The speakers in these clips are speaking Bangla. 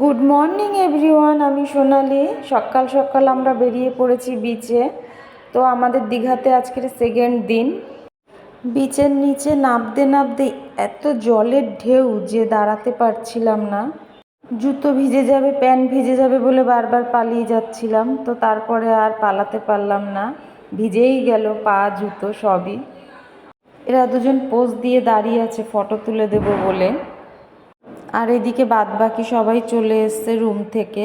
গুড মর্নিং এভরিওয়ান আমি সোনালি। সকাল সকাল আমরা বেরিয়ে পড়েছি বিচে তো আমাদের দীঘাতে আজকের সেকেন্ড দিন। বিচের নিচে নামতে নামতে এত জলের ঢেউ যে দাঁড়াতে পারছিলাম না। জুতো ভিজে যাবে প্যান্ট ভিজে যাবে বলে বারবার পালিয়ে যাচ্ছিলাম। তো তারপরে আর পালাতে পারলাম না। ভিজেই গেল, পা, জুতো সবই। এরা দুজন পোজ দিয়ে দাঁড়িয়ে আছে ফটো তুলে দেব বলে। আর এদিকে বাদ বাকি সবাই চলে এসছে রুম থেকে।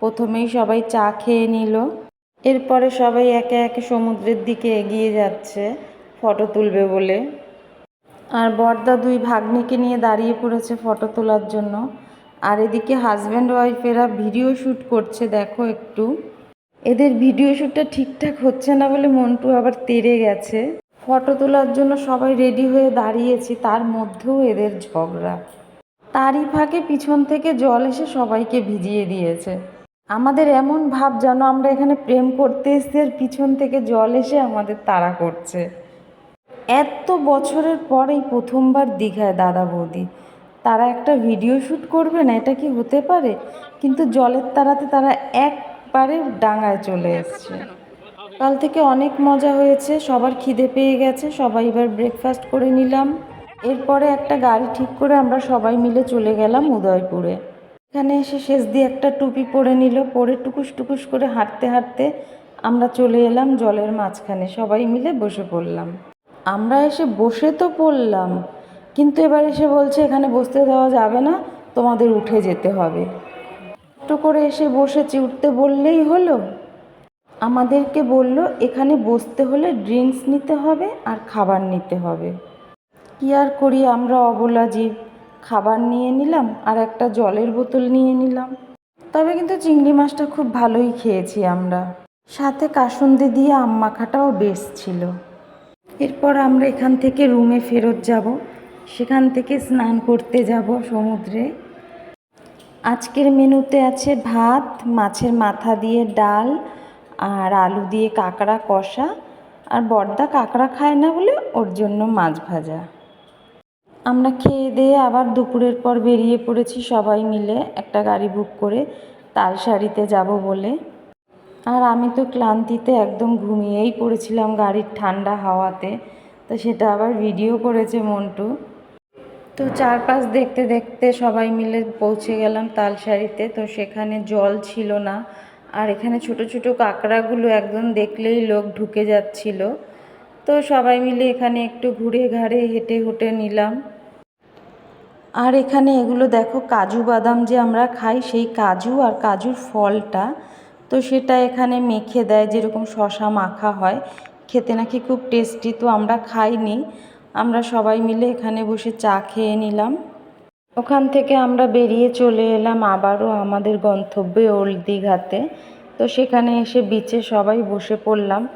প্রথমেই সবাই চা খেয়ে নিল। এরপরে সবাই একে একে সমুদ্রের দিকে এগিয়ে যাচ্ছে, ফটো তুলবে বলে। আর বর্দা দুই ভাগ্নিকে নিয়ে দাঁড়িয়ে পড়েছে ফটো তোলার জন্য। আর এদিকে হাজব্যান্ড ওয়াইফেরা ভিডিও শ্যুট করছে, দেখো একটু। এদের ভিডিও শ্যুটটা ঠিকঠাক হচ্ছে না বলে মন্টু আবার তেড়ে গেছে। ফটো তোলার জন্য সবাই রেডি হয়ে দাঁড়িয়েছি, তার মধ্যেও এদের ঝগড়া। তারই ফাঁকে পিছন থেকে জল এসে সবাইকে ভিজিয়ে দিয়েছে। আমাদের এমন ভাব যেন আমরা এখানে প্রেম করতে এসেছি আর পিছন থেকে জল এসে আমাদের তাড়া করছে। এত বছরের পরেই প্রথমবার দীঘায় দাদা বৌদি। তারা একটা ভিডিও শ্যুট করবে না, এটা কি হতে পারে? কিন্তু জলের তাড়াতে তারা একবারে ডাঙায় চলে এসছে। কাল থেকে অনেক মজা হয়েছে, সবার খিদে পেয়ে গেছে, সবাই এবার ব্রেকফাস্ট করে নিলাম। এরপরে একটা গাড়ি ঠিক করে আমরা সবাই মিলে চলে গেলাম উদয়পুরে। এখানে এসে শেষ দিয়ে একটা টুপি পরে নিল, পরে টুকুস টুকুস করে হাঁটতে হাঁটতে আমরা চলে এলাম জলের মাঝখানে, সবাই মিলে বসে পড়লাম। আমরা এসে বসে তো পড়লাম, কিন্তু এবার এসে বলছে, এখানে বসতে দেওয়া যাবে না, তোমাদের উঠে যেতে হবে। একটু করে এসে বসেছি, উঠতে বললেই হলো। আমাদেরকে বলল, এখানে বসতে হলে ড্রিঙ্কস নিতে হবে আর খাবার নিতে হবে। কি আর করি আমরা, অবলা জীব? খাবার নিয়ে নিলাম আর একটা জলের বোতল নিয়ে নিলাম। তবে কিন্তু চিংড়ি মাছটা খুব ভালোই খেয়েছি আমরা। সাথে কাসুন্দি দিয়ে আম মাখাটাও বেশ ছিল। এরপর আমরা এখান থেকে রুমে ফেরত যাব। সেখান থেকে স্নান করতে যাব সমুদ্রে। আজকের মেনুতে আছে ভাত, মাছের মাথা দিয়ে ডাল আর আলু দিয়ে কাঁকড়া কষা। আর বর্দা কাঁকড়া খায় না বলে ওর জন্য মাছ ভাজা। আমরা খেয়ে দিয়ে আবার দুপুরের পর বেরিয়ে পড়েছি সবাই মিলে একটা গাড়ি বুক করে তালসারিতে যাব বলে। আর আমি তো ক্লান্তিতে একদম ঘুমিয়েই পড়েছিলাম গাড়ির ঠান্ডা হাওয়াতে। তো সেটা আবার ভিডিও করেছে মন্টু। তো চারপাশ দেখতে দেখতে সবাই মিলে পৌঁছে গেলাম তালসারিতে তো সেখানে জল ছিল না। আর এখানে ছোট ছোট কাঁকড়াগুলো একদম দেখলেই লোক ঢুকে যাচ্ছিল। তো সবাই মিলে এখানে একটু ঘুরে ঘাড়ে হেঁটে হুটে নিলাম। আর এখানে এগুলো দেখো, কাজু বাদাম যে আমরা খাই, সেই কাজু আর কাজুর ফলটা, তো সেটা এখানে মেখে দেয়, যেরকম শশা মাখা হয়। খেতে নাকি খুব টেস্টি, তো আমরা খাইনি। আমরা সবাই মিলে এখানে বসে চা খেয়ে নিলাম। ওখান থেকে আমরা বেরিয়ে চলে এলাম আবারও আমাদের গন্তব্যে ওল্ড দীঘাতে। তো সেখানে এসে বিচে সবাই বসে পড়লাম।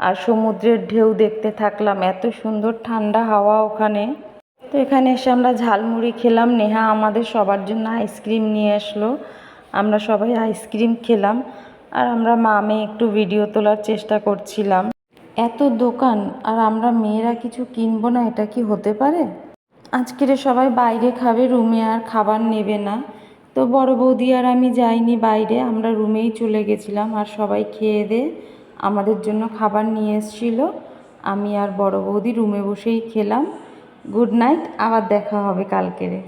আর সমুদ্রের ঢেউ দেখতে থাকলাম। এত সুন্দর ঠান্ডা হাওয়া ওখানে। তো এখানে এসে আমরা ঝালমুড়ি খেলাম। নেহা আমাদের সবার জন্য আইসক্রিম নিয়ে আসলো। আমরা সবাই আইসক্রিম খেলাম আর আমরা মামে একটু ভিডিও তোলার চেষ্টা করছিলাম। এত দোকান আর আমরা মেয়েরা কিছু কিনবো না, এটা কি হতে পারে? আজকের সবাই বাইরে খাবে, রুমে আর খাবার নেবে না। তো বড় বৌদি আর আমি যাইনি বাইরে, আমরা রুমেই চলে গেছিলাম আর সবাই খেয়ে দে আমাদের জন্য খাবার নিয়ে এসেছিল। আমি আর বড় বৌদি রুমে বসেই খেলাম। গুড নাইট আবার দেখা হবে কালকেরে।